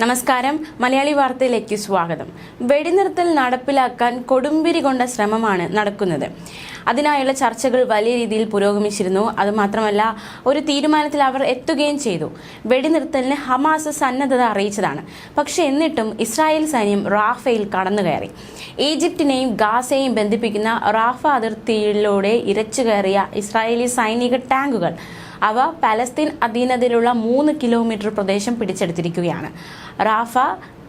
നമസ്കാരം. മലയാളി വാർത്തയിലേക്ക് സ്വാഗതം. വെടിനിർത്തൽ നടപ്പിലാക്കാൻ കൊടുമ്പിരി കൊണ്ട ശ്രമമാണ് നടക്കുന്നത്. അതിനായുള്ള ചർച്ചകൾ വലിയ രീതിയിൽ പുരോഗമിച്ചിരുന്നു. അതുമാത്രമല്ല ഒരു തീരുമാനത്തിൽ അവർ എത്തുകയും ചെയ്തു. വെടിനിർത്തലിന് ഹമാസ് സന്നദ്ധത അറിയിച്ചതാണ്. പക്ഷേ എന്നിട്ടും ഇസ്രായേൽ സൈന്യം റാഫയിൽ കടന്നുകയറി. ഈജിപ്തിനെയും ഗാസയെയും ബന്ധിപ്പിക്കുന്ന റാഫ അതിർത്തിയിലൂടെ ഇരച്ചു കയറിയ ഇസ്രായേലി സൈനിക ടാങ്കുകൾ അവ പലസ്തീൻ അധീനതയിലുള്ള മൂന്ന് കിലോമീറ്റർ പ്രദേശം പിടിച്ചെടുത്തിരിക്കുകയാണ്. റാഫ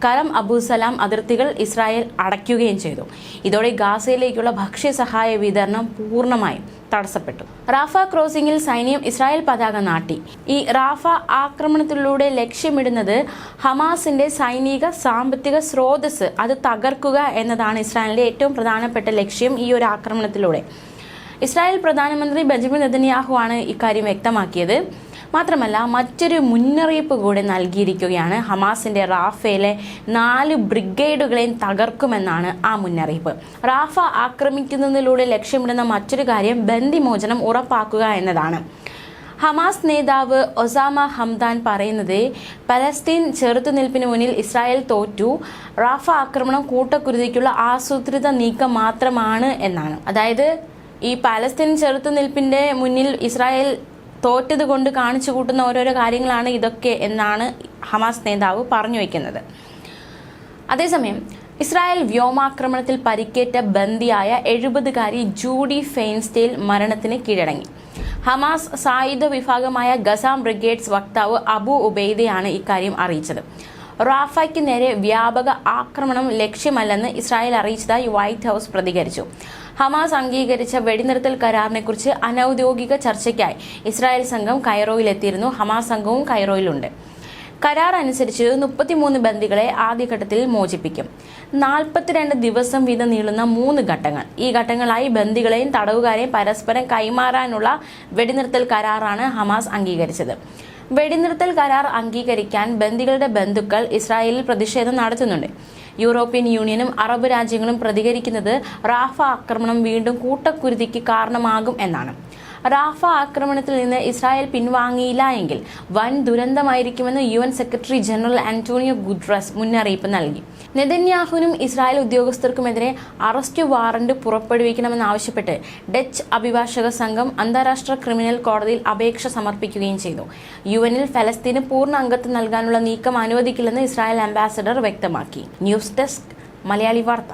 കരം അബുസലാം അതിർത്തികൾ ഇസ്രായേൽ അടയ്ക്കുകയും ചെയ്തു. ഇതോടെ ഗാസയിലേക്കുള്ള ഭക്ഷ്യസഹായ വിതരണം പൂർണമായും തടസ്സപ്പെട്ടു. റാഫ ക്രോസിംഗിൽ സൈന്യം ഇസ്രായേൽ പതാക നാട്ടി. ഈ റാഫ ആക്രമണത്തിലൂടെ ലക്ഷ്യമിടുന്നത് ഹമാസിന്റെ സൈനിക സാമ്പത്തിക സ്രോതസ് അത് തകർക്കുക എന്നതാണ് ഇസ്രായേലിന്റെ ഏറ്റവും പ്രധാനപ്പെട്ട ലക്ഷ്യം ഈ ഒരു ആക്രമണത്തിലൂടെ. ഇസ്രായേൽ പ്രധാനമന്ത്രി ബെഞ്ചമിൻ നെതന്യാഹു ആണ് ഇക്കാര്യം വ്യക്തമാക്കിയത്. മാത്രമല്ല മറ്റൊരു മുന്നറിയിപ്പ് കൂടി നൽകിയിരിക്കുകയാണ്. ഹമാസിന്റെ റാഫയിലെ നാല് ബ്രിഗേഡുകളെയും തകർക്കുമെന്നാണ് ആ മുന്നറിയിപ്പ്. റാഫ ആക്രമിക്കുന്നതിലൂടെ ലക്ഷ്യമിടുന്ന മറ്റൊരു കാര്യം ബന്ദിമോചനം ഉറപ്പാക്കുക എന്നതാണ്. ഹമാസ് നേതാവ് ഒസാമ ഹംദാൻ പറയുന്നത് പലസ്തീൻ ചെറുത്തുനിൽപ്പിന് മുന്നിൽ ഇസ്രായേൽ തോറ്റു. റാഫ ആക്രമണം കൂട്ടക്കുരുതിക്കുള്ള ആസൂത്രിത നീക്കം മാത്രമാണ് എന്നാണ്. അതായത് ഈ പാലസ്തീൻ ചെറുത്തുനിൽപ്പിന്റെ മുന്നിൽ ഇസ്രായേൽ തോറ്റത് കൊണ്ട് കാണിച്ചു കൂട്ടുന്ന ഓരോരോ കാര്യങ്ങളാണ് ഇതൊക്കെ എന്നാണ് ഹമാസ് നേതാവ് പറഞ്ഞു വയ്ക്കുന്നത്. അതേസമയം ഇസ്രായേൽ വ്യോമാക്രമണത്തിൽ പരിക്കേറ്റ ബന്ദിയായ എഴുപതുകാരി ജൂഡി ഫെയിൻസ്റ്റേൽ മരണത്തിന് കീഴടങ്ങി. ഹമാസ് സായുധ വിഭാഗമായ ഗസാം ബ്രിഗേഡ്സ് വക്താവ് അബു ഉബൈദയാണ് ഇക്കാര്യം അറിയിച്ചത്. റാഫയ്ക്ക് നേരെ വ്യാപക ആക്രമണം ലക്ഷ്യമല്ലെന്ന് ഇസ്രായേൽ അറിയിച്ചതായി വൈറ്റ് ഹൗസ് പ്രതികരിച്ചു. ഹമാസ് അംഗീകരിച്ച വെടിനിർത്തൽ കരാറിനെക്കുറിച്ച് അനൌദ്യോഗിക ചർച്ചയ്ക്കായി ഇസ്രായേൽ സംഘം കൈറോയിലെത്തിയിരുന്നു. ഹമാസ് സംഘവും കൈറോയിലുണ്ട്. കരാർ അനുസരിച്ച് മുപ്പത്തിമൂന്ന് ബന്ദികളെ ആദ്യഘട്ടത്തിൽ മോചിപ്പിക്കും. നാൽപ്പത്തിരണ്ട് ദിവസം വീതം നീളുന്ന മൂന്ന് ഘട്ടങ്ങൾ. ഈ ഘട്ടങ്ങളായി ബന്ദികളെയും തടവുകാരെയും പരസ്പരം കൈമാറാനുള്ള വെടിനിർത്തൽ കരാറാണ് ഹമാസ് അംഗീകരിച്ചത്. വെടിനിർത്തൽ കരാർ അംഗീകരിക്കാൻ ബന്ദികളുടെ ബന്ധുക്കൾ ഇസ്രായേലിൽ പ്രതിഷേധം നടത്തുന്നുണ്ട്. യൂറോപ്യൻ യൂണിയനും അറബ് രാജ്യങ്ങളും പ്രതികരിക്കുന്നത് റാഫ ആക്രമണം വീണ്ടും കൂട്ടക്കുരുതിക്ക് കാരണമാകും എന്നാണ്. റാഫ ആക്രമണത്തിൽ നിന്ന് ഇസ്രായേൽ പിൻവാങ്ങിയില്ല എങ്കിൽ വൻ ദുരന്തമായിരിക്കുമെന്ന് U N secretary general Antonio Guterres മുന്നറിയിപ്പ് നൽകി. നെതന്യാഹുവിനും ഇസ്രായേൽ ഉദ്യോഗസ്ഥർക്കുമെതിരെ അറസ്റ്റ് വാറന്റ് പുറപ്പെടുവിക്കണമെന്നാവശ്യപ്പെട്ട് ഡച്ച് അഭിഭാഷക സംഘം അന്താരാഷ്ട്ര ക്രിമിനൽ കോടതിയിൽ അപേക്ഷ സമർപ്പിക്കുകയും ചെയ്തു. യു എനിൽ ഫലസ്തീന് പൂർണ അംഗത്വം നൽകാനുള്ള നീക്കം അനുവദിക്കില്ലെന്ന് ഇസ്രായേൽ അംബാസഡർ വ്യക്തമാക്കി. ന്യൂസ് ഡെസ്ക് മലയാളി വാർത്ത.